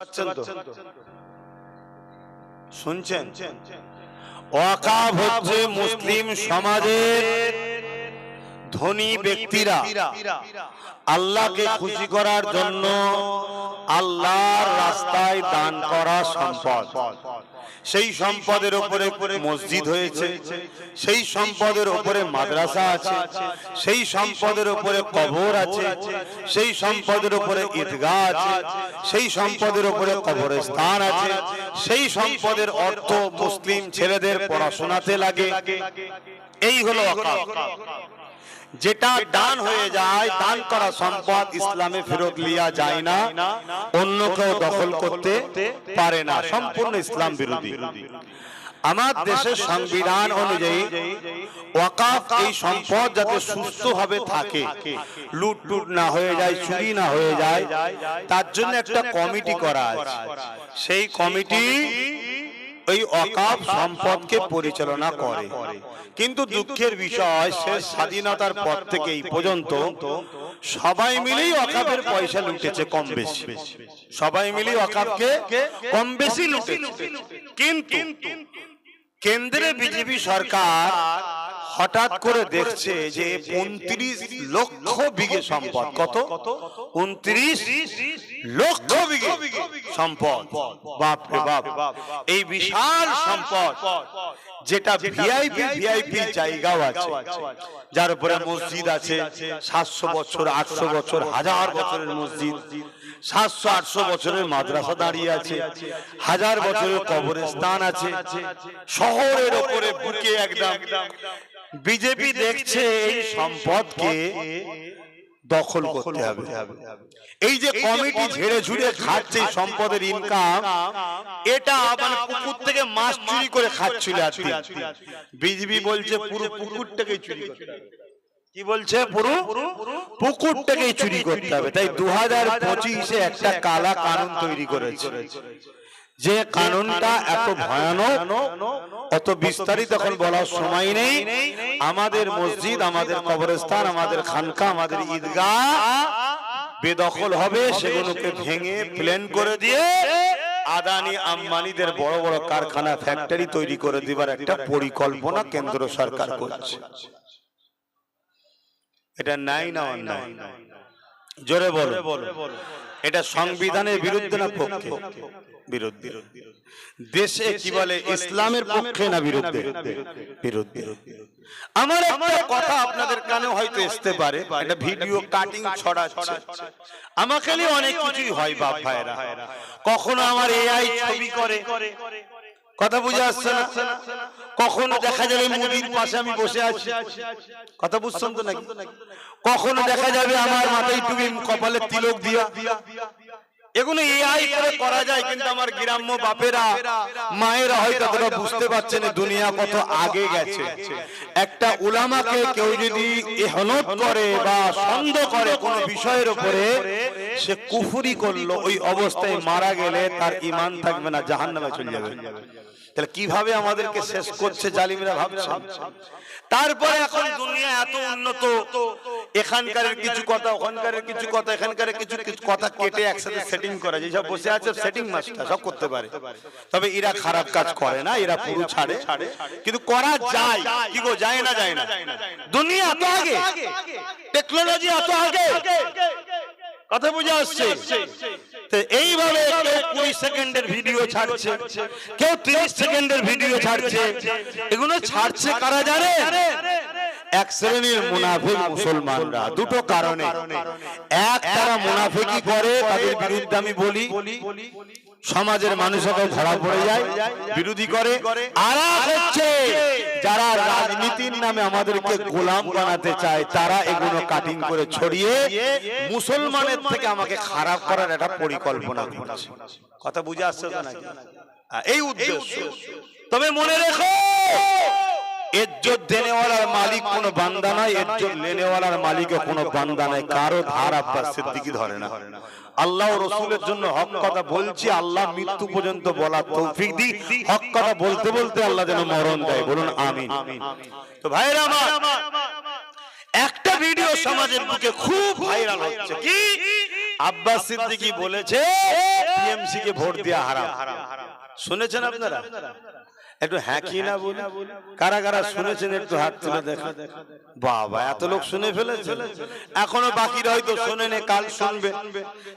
পাচ্ছেন তো? শুনছেন? ওয়াকাফ হচ্ছে মুসলিম সমাজের ধনী ব্যক্তিরা। আল্লাহকে খুশি করার জন্য আল্লাহর রাস্তায় দান করা সম্পদ। সেই সম্পদের উপরে মসজিদ হয়েছে, সেই সম্পদের উপরে মাদ্রাসা আছে, সেই সম্পদের উপরে কবর আছে, সেই সম্পদের উপরে ঈদগাহ আছে, সেই সম্পদের উপরে কবরস্থান আছে, সেই সম্পদের অর্থ মুসলিম ছেলেদের পড়াশোনাতে লাগে। এই হলো ওয়াকাফ। যেটা দান হয়ে যায়, দান করা সম্পদ ইসলামে ফেরত লিয়া যায় না, অন্য কেউ দখল করতে পারে না, সম্পূর্ণ ইসলাম বিরোধী। আমার দেশের সংবিধান অনুযায়ী ওয়াকাফ এই সম্পদ যাতে সুস্থভাবে থাকে লুট টুট না হয়ে যায়, চুরি না হয়ে যায়, তার জন্য একটা কমিটি করা আছে। সেই কমিটি ওই অকাপ সম্পদকে পরিচালনা করে। কিন্তু দুঃখের বিষয়, সে স্বাধীনতার পর থেকে এই পর্যন্ত সবাই মিলেই অকাপের পয়সা লুটেছে কম বেশি। সবাই মিলেই অকাপকে কম বেশি লুটেছে। কিন্তু কেন্দ্রে বিজেপি সরকার হঠাৎ করে দেখছে যে উনত্রিশ লক্ষ বিঘে সম্পদ। কত? উনত্রিশ লক্ষ বিঘে সম্পদ। বাপ রে বাপ। এই বিশাল সম্পদ যেটা ভিআইপি ভিআইপি জায়গাও আছে। যার উপরে মসজিদ আছে। সাতশো বছর আটশো বছর হাজার বছরের মসজিদ। সাতশো আটশো বছরের মাদ্রাসা দাঁড়িয়ে আছে। হাজার বছরের কবরস্থান আছে। শহরের ওপরে বুকে একদম। বিজেপি দেখছে এই সম্পদকে দখল করতে হবে। এই যে কমিটি ঝেড়ে ঝুড়ে খাচ্ছে সম্পদের ইনকাম এটা মানে পুকুর থেকে মাছ চুরি করে খাচ্ছিল বিজেপি বলছে পুরো পুকুরটাকে চুরি করতে কি বলছে পুরো? পুকুরটাকেই চুরি করতে হবে। তাই দু হাজার পঁচিশে একটা কালা কানুন তৈরি করেছে। যে কানুনটা এত ভয়ানক অত বিস্তারিত এখন বলার সময় নেই। আমাদের মসজিদ আমাদের কবরস্থান আমাদের খানকা আমাদের ঈদগাহ বেদখল হবে সেগুলোকে ভেঙে প্লেন করে দিয়ে আদানি আম্বানিদের বড় বড় কারখানা ফ্যাক্টরি তৈরি করে দিবার একটা পরিকল্পনা কেন্দ্র সরকার করছে। এটা নাই না অন্যায় জোরে বলো এটা সংবিধানের বিরুদ্ধে না পক্ষে? বিরুদ্ধে দেশে কি বলে ইসলামের পক্ষে না বিরুদ্ধে? বিরুদ্ধে? আমার একটা কথা আপনাদের কানে হয়তো আসতে পারে। এটা ভিডিও কাটিং ছড়াচ্ছে। আমাকে নিয়ে অনেক কিছুই হয় বাপ ভাইরা কখনো আমার এআই ছবি করে? কথা বুঝে আসছে না? কখনো দেখা যাবে মুদির পাশে আমি বসে আছি। কথা বুঝছেন তো নাকি? কখনো দেখা যাবে আমার মাথায় টুবি কপালে তিলক দিয়া। এগুলো এআই করে করা যায় কিন্তু আমার গ্রাম্য বাপেরা মায়েরা হয়তো তারা বুঝতে পারছেন না দুনিয়া কত আগে গেছে। একটা উলামাকে কেউ যদি এহনত করে বা সন্দেহ করে কোনো বিষয়ের উপরে সে কুফুরি করল ওই অবস্থায় মারা গেলে তার ইমান থাকবে না জাহান্নামে চলে যাবে। তাহলে কীভাবে আমাদেরকে শেষ করছে জালিমরা ভাবছেন? তারপরে এখন দুনিয়া এত উন্নত এখানকার কিছু কথা ওখানকার কিছু কথা এখানকার কিছু কথা কেটে একসাথে সেটিং করা যায় সব বসে আছে সেটিং মাস্টার সব করতে পারে। তবে এরা খারাপ কাজ করে না, এরা পুরো ছাড়ে। কিন্তু করা যায়, কি গো, যায় না যায় না। দুনিয়া এত আগে টেকনোলজি এত আগে। কথা বুঝে আসছে? এইভাবে কেউ কুড়ি সেকেন্ডের ভিডিও ছাড়ছে, কেউ তিরিশ সেকেন্ডের ভিডিও ছাড়ছে। এগুলো ছাড়ছে কারা জানে? এক শ্রেণির মুনাফিক মুসলমানরা। দুটো কারণে। এক, তারা মুনাফিকি করে, তাদের বিরুদ্ধে আমি বলি। সমাজের মানুষকে ধরা পড়ে যায়, বিরোধী করে। আর হচ্ছে যারা রাজনীতির নামে আমাদেরকে গোলাম বানাতে চায়, তারা এগুলো কাটিং করে ছড়িয়ে মুসলমানের থেকে আমাকে খারাপ করার একটা পরিকল্পনা করছে। কথা বুঝে আসছে এই উদ্দেশ্য। তবে মনে রেখো দেনেওয়ালার মালিক কোনো বান্দা নয় ইজ্জত লেনেওয়ালার মালিকও কোনো বান্দা নয়, কারও ধার আব্বাস সিদ্দিকি ধরে না। আল্লাহ রসুলের জন্য হক কথা বলছি, আল্লাহ মৃত্যু পর্যন্ত বলার তৌফিক দি হক কথা বলতে বলতে আল্লাহ যেন মরণ দেয়, বলুন আমিন। তো ভাইরা আমার, একটা ভিডিও সমাজের বুকে খুব ভাইরাল হচ্ছে, কি? আব্বাস সিদ্দিকী বলেছে টিএমসি কে ভোট দেওয়া হারাম। শুনেছেন আপনারা? একটু হ্যাঁ কি না বলি কারা কারা শুনেছেন একটু হাত তুলে দেখা বাবা, এত লোক শুনে ফেলেছে। এখনও বাকি হয়তো শোনেনে কাল শুনবে।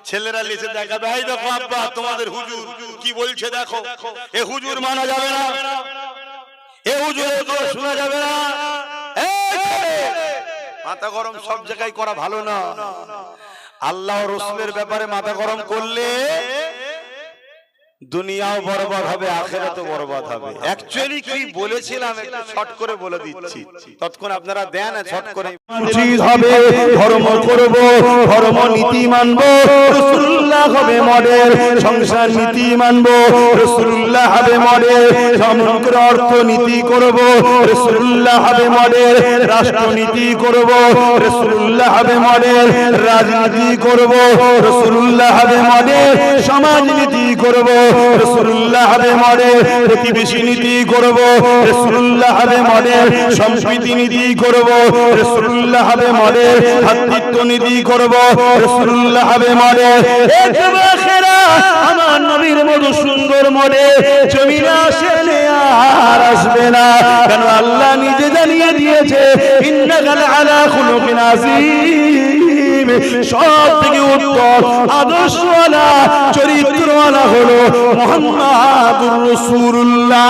ছেলেরা লিখে দেখাবে, এই দেখো আব্বা, তোমাদের হুজুর কি বলছে দেখো। এ হুজুর মানা যাবে না। এ হুজুর শোনা যাবে না। মাথা গরম সব জায়গায় করা ভালো না। আল্লাহ রসুলের ব্যাপারে মাথা গরম করলে দুনিয়াও বরবাদ হবে আখেরাতও বরবাদ হবে। অ্যাকচুয়ালি কি বলেছিলাম একটু শর্ট করে বলে দিচ্ছি। তৎক্ষণ আপনারা দেন শর্ট করে। উচিত হবে ধর্ম করব ধর্ম নীতি মানব রসুল্লাহ হবে মডেল সংসার নীতি মানব রসুল্লাহ হবে মডেল সমগ্র অর্থনীতি করব রসুল্লাহ হবে মডেল রাষ্ট্রনীতি করব রসুল্লাহ হবে মডেল রাজনীতি করব রসুল্লাহ হবে মডেল সমাজনীতি করব রসুল্লাহ হবে মডেল প্রতিবেশী নীতি করব রসুল্লাহ হবে মডেল সম্প্রীতি নীতি করব রসুল্লাহ হবে মডেল ভাতৃত্ব নীতি করব রসুল্লাহ হবে একবাখেরা আমার নবীর মতো সুন্দর মডেল জমিন আসলে আর আসবে না। কেন আল্লাহ নিজে জানিয়ে দিয়েছে ইন্নাকাল আলা খুলুকিন আযীম। সব থেকে উত্তম হলো মোহাম্মদুর রাসূলুল্লাহ।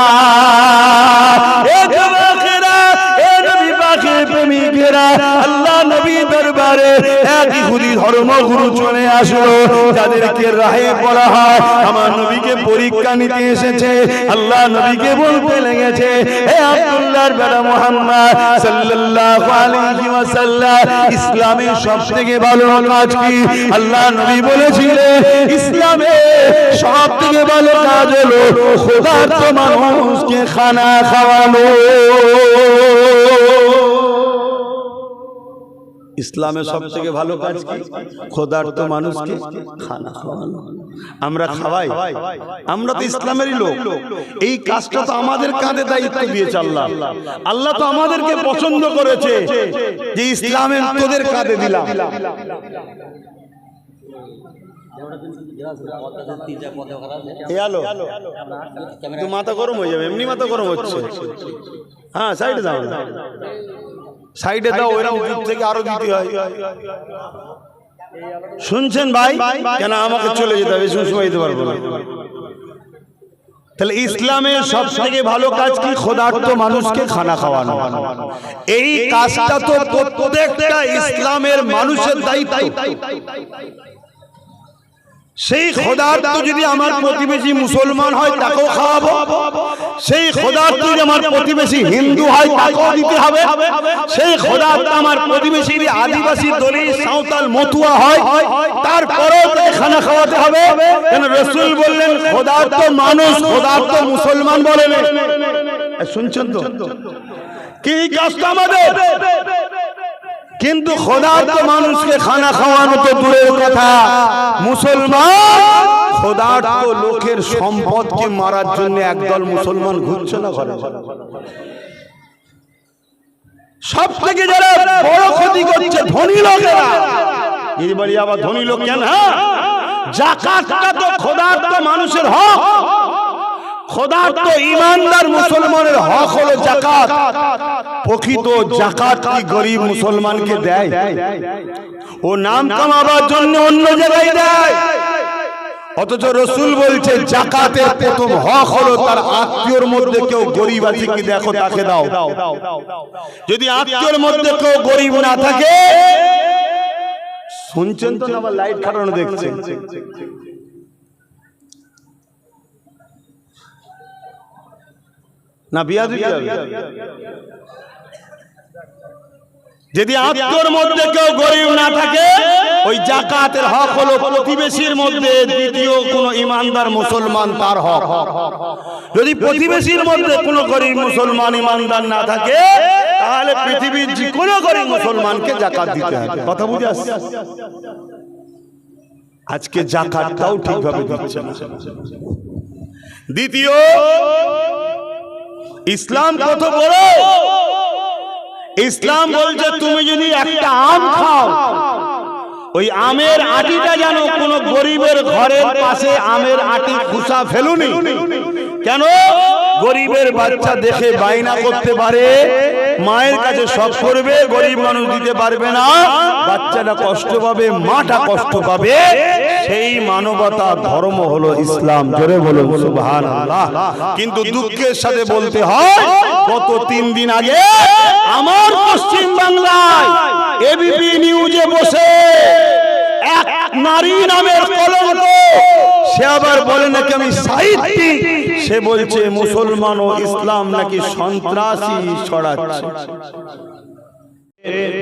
পাকের প্রেমিকেরা আল্লাহ নবী দরবারে এক ইহুদি ধর্মগুরু চলে আসলো। যাদেরকে রাহে বলা হয়, আমার নবীকে পরীক্ষা নিতে এসেছে। আল্লাহ নবীকে বলতে লেগেছে, হে আব্দুল্লাহর বেটা মুহাম্মদ সাল্লাল্লাহু আলাইহি ওয়াসাল্লাম ইসলামের সবথেকে ভালো কাজ কি? আল্লাহ নবী বলেছিলেন, ইসলামে সবথেকে ভালো কাজ হলো খোদার তো মানুষকে খানা খাওয়ানো। ইসলামের সব থেকে ভালো কাজ কি? খোদার তো মানুষকে খানা খাওয়ানো। আমরা খাওয়াই, আমরা তো ইসলামেরই লোক। এই কাজটা তো আমাদের কাঁধে দায়িত্ব দিয়েছে আল্লাহ আল্লাহ তো আমাদেরকে পছন্দ করেছে যে ইসলামের তোদের কাঁধে দিলাম। মাথা গরম হয়ে যাবে, এমনি মাথা গরম হচ্ছে। হ্যাঁ সাইডে না। সাইডে দাও ওইরকম দূর থেকে আরও দিতে হয়। শুনছেন ভাই? কেন আমাকে চলে যেতে হবে? সুসময় সময় দিতে পারব না। তাহলে ইসলামের সব থেকে ভালো কাজ কি? খোদার্থ মানুষকে খানা খাওয়ানো। এই কাজটা তো প্রত্যেকটা ইসলামের মানুষের দায়িত্ব। সেই খোদার্থ যদি আমার প্রতিবেশী মুসলমান হয় তাকেও খাওয়াবো। সেই খোদার্থ যদি আমার প্রতিবেশী হিন্দু হয় তাকেও দিতে হবে। সেই খোদার্থ আমার প্রতিবেশী আদিবাসী দলিত সাঁওতাল মতুয়া হয় তারপরেও তাকে খানা খাওয়াতে হবে। কেন রসুল বললেন খোদার্থ মানুষ খোদার্থ মুসলমান বলেন শুনছেন তো? কি কাজটা আমাদের? কিন্তু খোদার্থ মানুষকে খানা খাওয়ানো তো দূরের কথা। মুসলমান খোদার্থ লোকের সম্পদকে মারার জন্য একদল মুসলমান ঘুরছে না ঘরে সব থেকে যারা বড় ক্ষতি করছে ধনী লোকেরা। এই বাড়ি আবার ধনী লোক কেন? হ্যাঁ জাকাতটা তো খোদার্থ মানুষের হক। খোদার্থ ইমানদার মুসলমানের হক হলো জাকাত। প্রকৃত জাকাত কি গরিব মুসলমানকে দেয়? ও নাম কামাবার জন্য অন্য জায়গায় দেয়। অথচ রসুল বলছে জাকাতের প্রথম হক হলো তার আত্মীয়র মধ্যে কেউ গরিব আছে কি দেখো তাকে দাও। যদি আত্মীয়র মধ্যে কেউ গরিব না থাকে শুনছেন তো আবার লাইট খাটানো দেখছেন? না বিয়া দিবি যদি আত্মর মধ্যে কেউ গরিব না থাকে ওই জাকাতের হক হলো প্রতিবেশীর মধ্যে দ্বিতীয় কোন ইমানদার মুসলমান তার হক। যদি প্রতিবেশীর মধ্যে কোনো গরিব মুসলমান ইমানদার না থাকে তাহলে পৃথিবীর যে কোনো গরিব মুসলমানকে জাকাত দিতে হবে। কথা বুঝে আসছে? আজকে জাকাতটাও ঠিকভাবে দিচ্ছে না। দ্বিতীয় ইসলাম কত বড়? ইসলাম বলছে, তুমি যদি একটা আম খাও, ওই আমের আটিটা যেন কোনো গরিবের ঘরের পাশে আমের আটি খুসা ফেলুনি। কেন? গরিবের বাচ্চা দেখে বাইনা করতে পারে, মায়ের কাছে সব করবে, গরিব মানুষ দিতে পারবে না, বাচ্চাটা কষ্ট পাবে, মাটা কষ্ট পাবে। সেই মানবতা ধর্ম হলো ইসলাম। জোরে বলুন সুবহানাল্লাহ। কিন্তু দুঃখের সাথে বলতে হয় গত তিন দিন আগে আমার পশ্চিম বাংলায় এবিপি নিউজে বসে এক নারী নামের কলঙ্ক। সে আবার বলে নাকি আমি সাহিত্যিক। সে বলছে মুসলমান ও ইসলাম নাকি সন্ত্রাসী ছড়াচ্ছে।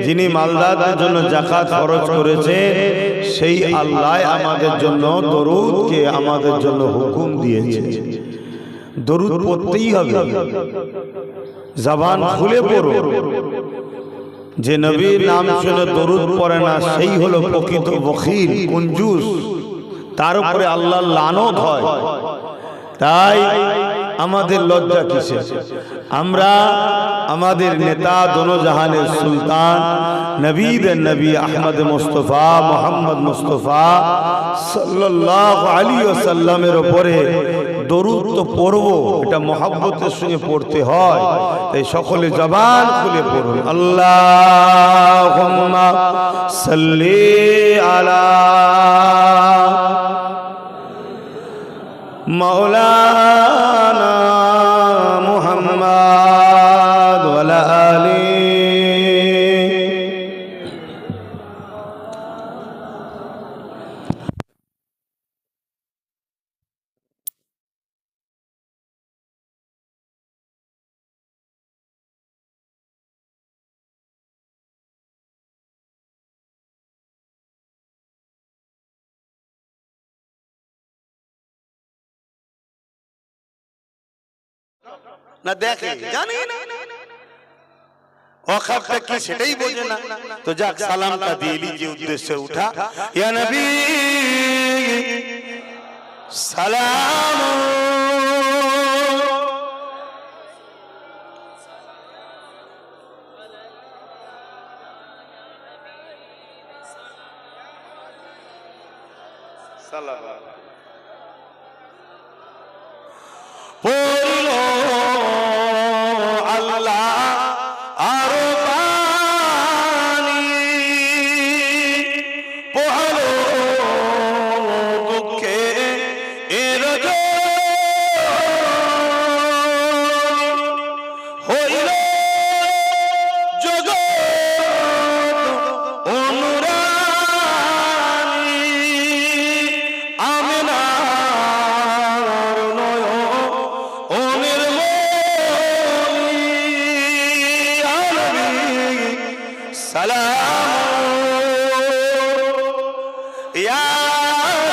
যিনি মালদাদের জন্য জাকাত খরচ করেছে, সেই আল্লাহ আমাদের জন্য দরুদকে আমাদের জন্য হুকুম দিয়েছে। দরুদ পড়তেই হবে। জবান খুলে পড়ো। যে নবীর নাম শুনে দরুদ পড়ে না, সেই হলো প্রকৃত বখিল, কুঞ্জুস। তার উপরে আল্লাহ লানত হয়। তাই আমাদের লজ্জা কিসে আমরা আমাদের নেতা দোনোজাহানের সুলতান নবীদ নবী আহমদ মুস্তফা মোহাম্মদ মুস্তফা সাল্লাহ আলী সাল্লামের ওপরে দরুদ তো পড়ব এটা মহাব্বতের সঙ্গে পড়তে হয় তাই সকলে জবান খুলে পড়ুন। আল্লাহ সাল্লি আলা মৌলা না দেখে? জানি না ওখানটা কি সেটাই বোঝে না। তো যাক সালামটা দিলি যে উদ্দেশ্যে উঠা। ইয়া নবী সালাম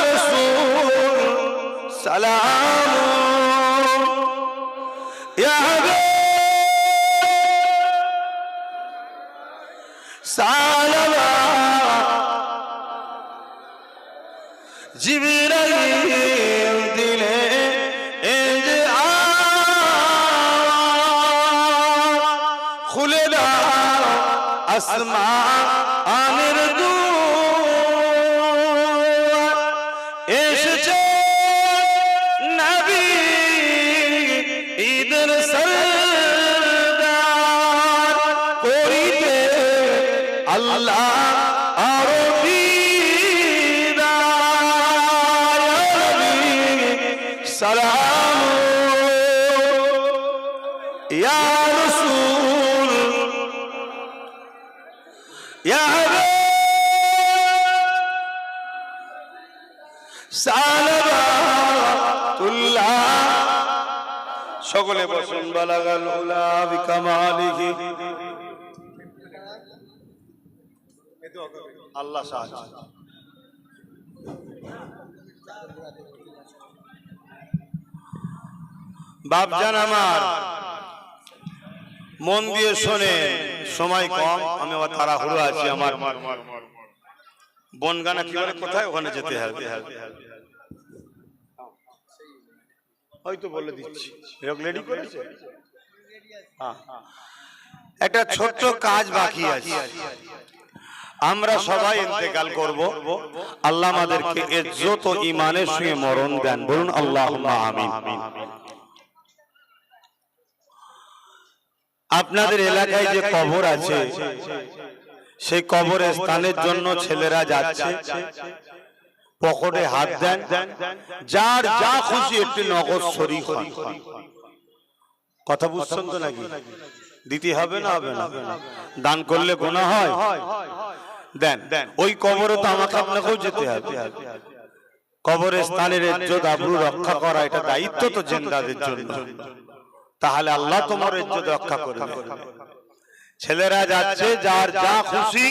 রাসূল সালাম আল্লাহ আরও সালাম। ইয়া রাসূল ইয়া হাবিব। সালাতুল্লাহ সকলে বসুন বালাগাল উলা বিকামালিহি আল্লাহ সাহায্য। বাপজান আমার মন দিয়ে শোনে সময় কম আমি আবার তাড়াহুড়ো আছি আমার। বনগানা কি বলে কোথায়? ওখানে যেতে হবে। হয়তো বলে দিচ্ছি। রেডি করেছে? হ্যাঁ। একটা ছোট্ট কাজ বাকি আছে। আমরা সবাই ইন্তেকাল করব। আল্লাহ আমাদেরকে ইজ্জত ও ইমানের সঙ্গে মরণ দেন। বলুন আল্লাহ আমিন। আপনাদের এলাকায় যে কবর আছে, সেই কবরের স্থানের জন্য ছেলেরা যাচ্ছে। পকেটে হাত দেন। যার যা খুশি একটি নগদ শরীর হন। কথা বুঝছেন তো নাকি? দিতে হবে না হবে না? দান করলে গোনা হয়? দেন ওই কবরে তো আমাকে আপনাকেও যেতে হবে। কবরের স্থানের ইজ্জত আবরু রক্ষা করা এটা দায়িত্ব তো জেন্দাদের জন্য। তাহলে আল্লাহ তোমার ইজ্জত রক্ষা করবে। ছেলেরা যাচ্ছে যার যা খুশি